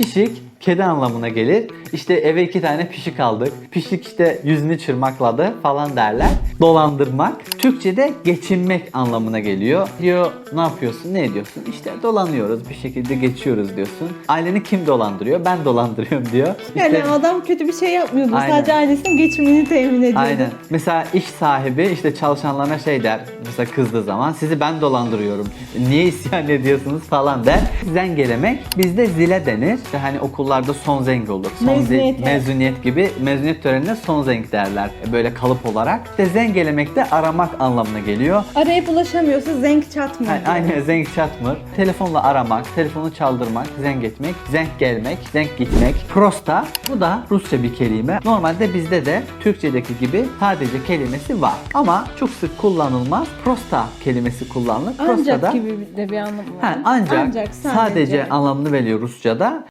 Pişik kedi anlamına gelir. İşte eve iki tane pişik aldık. Pişik işte yüzünü çırmakladı falan derler. Dolandırmak. Türkçe'de geçinmek anlamına geliyor. Diyor ne yapıyorsun ne ediyorsun? İşte dolanıyoruz bir şekilde geçiyoruz diyorsun. Aileni kim dolandırıyor? Ben dolandırıyorum diyor. İşte- Yani adam kötü bir şey yapmıyordu. Aynen. Sadece ailesinin geçimini temin ediyordu. Aynen. Mesela iş sahibi işte çalışanlarına şey der. Mesela kızdığı zaman sizi ben dolandırıyorum. Niye isyan ediyorsunuz falan der. Zengelemek bizde zile denir. İşte hani okullarda son zengi olur. Son Mezuniyet, zen- evet. mezuniyet gibi mezuniyet törenine son zenk derler. Böyle kalıp olarak. İşte zengelemek de aramak anlamına geliyor. Arayıp ulaşamıyorsa zenk çatmıyor. Yani Aynen zenk çatmır. Telefonla aramak, telefonu çaldırmak, zenk etmek, zenk gelmek, zenk gitmek. Prosta bu da Rusça bir kelime. Normalde bizde de Türkçedeki gibi sadece kelimesi var. Ama çok sık kullanılmaz. Prosta kelimesi kullanılır. Ancak Prosta'da gibi de bir anlamı var. Ha, ancak, sadece, sadece anlamını veriyor Rusça'da.